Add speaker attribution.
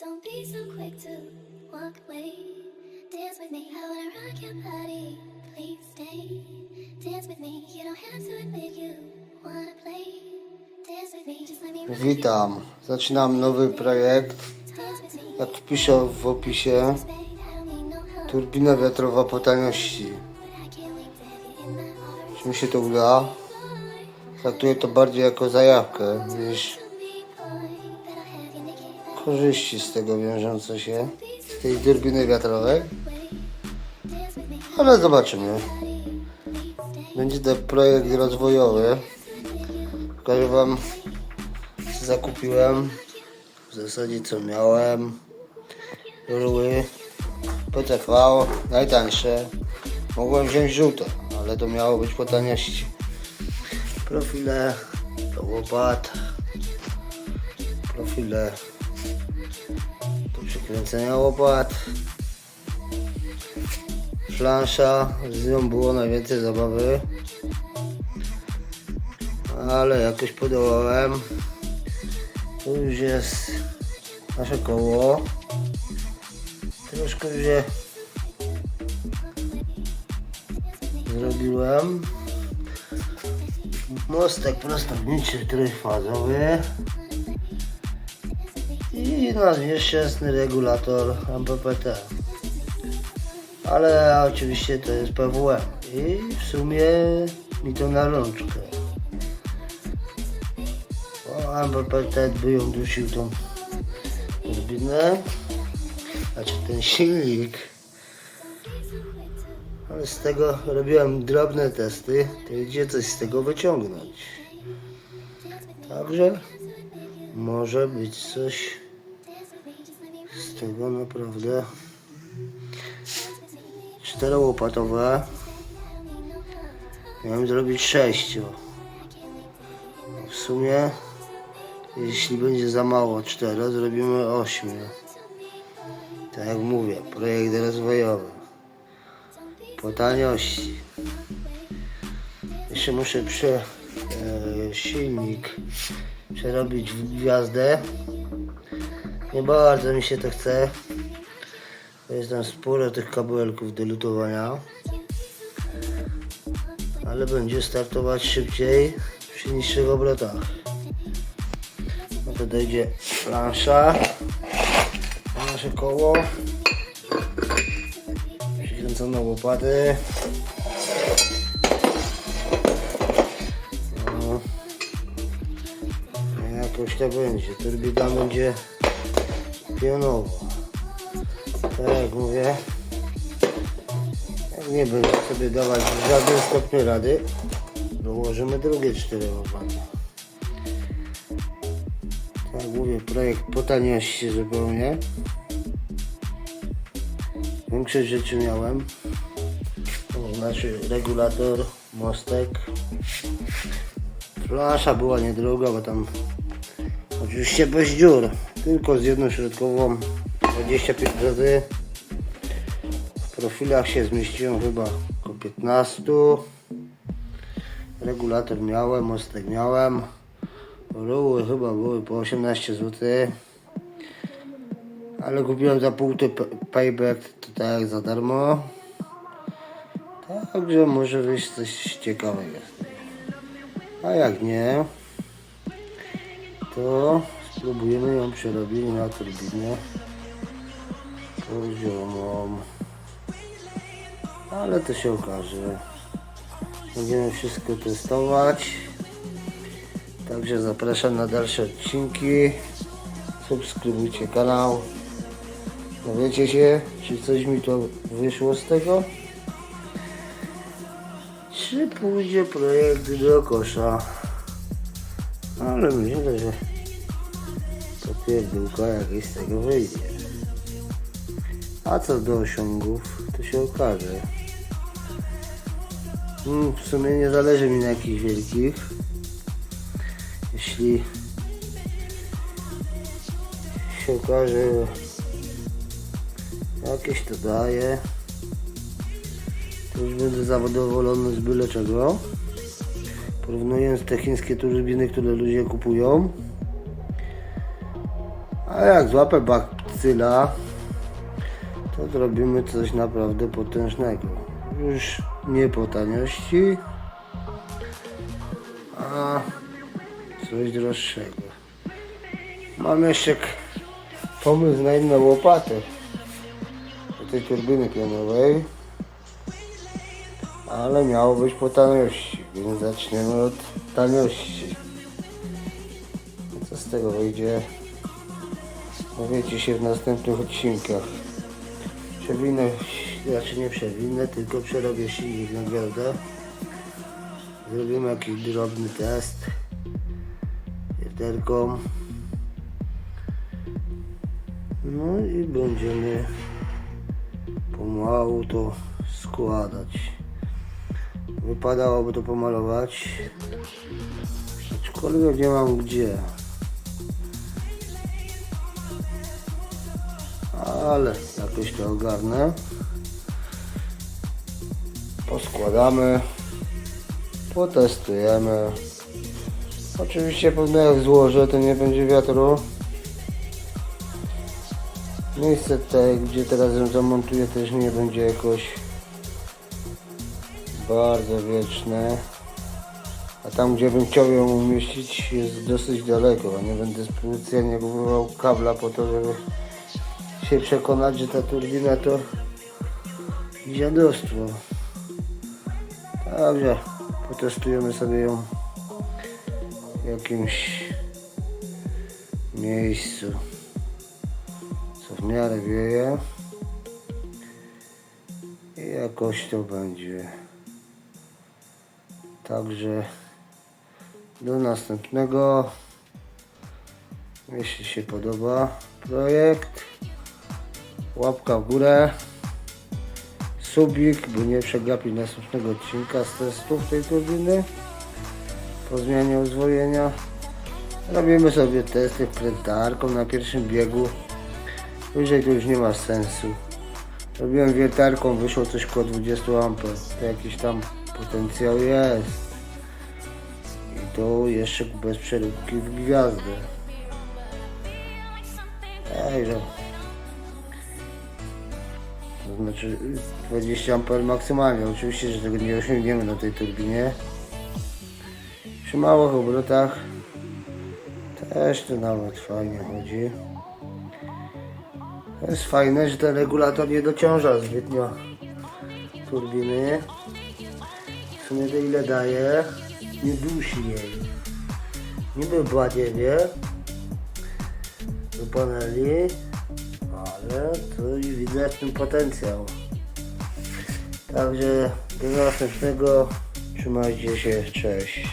Speaker 1: Don't be so quick to walk away. Dance with me, I wanna rock your body. Please stay. Dance with me, you don't have to admit you wanna play.
Speaker 2: Witam. Zaczynam nowy projekt. Jak wpiszę w opisie, turbina wiatrowa po taniości. Czy mi się to uda? Traktuję to bardziej jako zajawkę niż korzyści z tego wiążące się, z tej turbiny wiatrowej. Ale zobaczymy. Będzie to projekt rozwojowy. Pokażę wam co zakupiłem. W zasadzie co miałem. Rły. PTV. Najtańsze. Mogłem wziąć żółte, ale to miało być po taniości. Profile do łopat. Profile do przykręcenia łopat. Plansza, z nią było najwięcej zabawy. Ale jakoś podołałem. Tu już jest nasze koło. Troszkę już je zrobiłem. Mostek prostowniczy, trójfazowy. I nasz nieszczęsny regulator MPPT ale oczywiście to jest PWM i w sumie mi to na rączkę. O, MPPT by ją dusił tą turbinę, znaczy ten silnik. Ale z tego robiłem drobne testy, to idzie coś z tego wyciągnąć. Także może być coś z tego naprawdę czterołopatowe. Miałem zrobić sześciu. W sumie, jeśli będzie za mało cztero, zrobimy ośmiu. Tak jak mówię, projekt rozwojowy. Po taniości. Jeszcze muszę prze, e, silnik przerobić w gwiazdę. Nie bardzo mi się to chce. Jest tam sporo tych kabelków do lutowania. Ale będzie startować szybciej przy niższych obrotach. No to dojdzie plansza. na Nasze koło. Przykręcone łopaty. No. Jakoś to będzie. Turbina będzie pionowo. Tak jak mówię, nie będzie sobie dawać w żadnym stopniu rady, dołożymy drugie cztery łopaty. Tak jak mówię, projekt po taniości zupełnie. Większość rzeczy miałem. To znaczy regulator, mostek. Flasza była niedroga, bo tam oczywiście bez dziur, tylko z jedną środkową 25 zł. W profilach się zmieściłem chyba około 15. Regulator miałem, mostek miałem. Ruły chyba były po 18 zł. Ale kupiłem za pół payback, to jak za darmo. Także może wyjść coś ciekawego. A jak nie, to spróbujemy ją przerobić na turbinę poziomą. Ale to się okaże. Będziemy wszystko testować. Także zapraszam na dalsze odcinki. Subskrybujcie kanał. Dowiecie się, czy coś mi to wyszło z tego. Czy pójdzie projekt do kosza. Ale myślę, że to pierdółka jakieś z tego wyjdzie. A co do osiągów, to się okaże. Mm, W sumie nie zależy mi na jakichś wielkich. Jeśli się okaże, że jakieś to daje, to już będę zadowolony z byle czego. Porównując te chińskie turbiny, które ludzie kupują. A jak złapę bak oscyla, to zrobimy coś naprawdę potężnego. Już nie po taniości, a coś droższego. Mam jeszcze pomysł na inną łopatę do tej turbiny pionowej, ale miało być po taniości, więc zaczniemy od taniości. Co z tego wyjdzie? Dowiecie się w następnych odcinkach. Przewinę, znaczy nie przewinę, tylko przerobię silnik na gwiazdę. Zrobimy jakiś drobny test. Wierterką. No i będziemy pomału to składać. Wypadałoby to pomalować. Aczkolwiek nie mam gdzie. Ale jakoś to ogarnę. Poskładamy. Potestujemy. Oczywiście pewnie jak złożę, to nie będzie wiatru. Miejsce tutaj, gdzie teraz ją zamontuję, też nie będzie jakoś bardzo wieczne. A tam, gdzie bym chciał ją umieścić, jest dosyć daleko. Nie będę specjalnie kupował kabla po to, żeby się przekonać, że ta turbina to dziadostwo. Dobrze, potestujemy sobie ją w jakimś miejscu, co w miarę wieje i jakoś to będzie. Także do następnego. Jeśli się podoba projekt, łapka w górę, subik, by nie przegapić następnego odcinka z testów tej turbiny po zmianie uzwojenia. Robimy sobie testy wkrętarką na pierwszym biegu. Wyżej to już nie ma sensu. Robiłem wiertarką, wyszło coś koło 20 A. To jakiś tam potencjał jest. I to jeszcze bez przeróbki w gwiazdę. Także. Znaczy 20 A maksymalnie. Oczywiście, że tego nie osiągniemy na tej turbinie. Przy małych obrotach też to nawet fajnie chodzi. To jest fajne, że ten regulator nie dociąża zbytnio turbiny. W sumie to ile daje? Nie dusi jej. Niby badziewie do paneli, ale to i widzę w tym potencjał. Także do następnego. Trzymajcie się, cześć.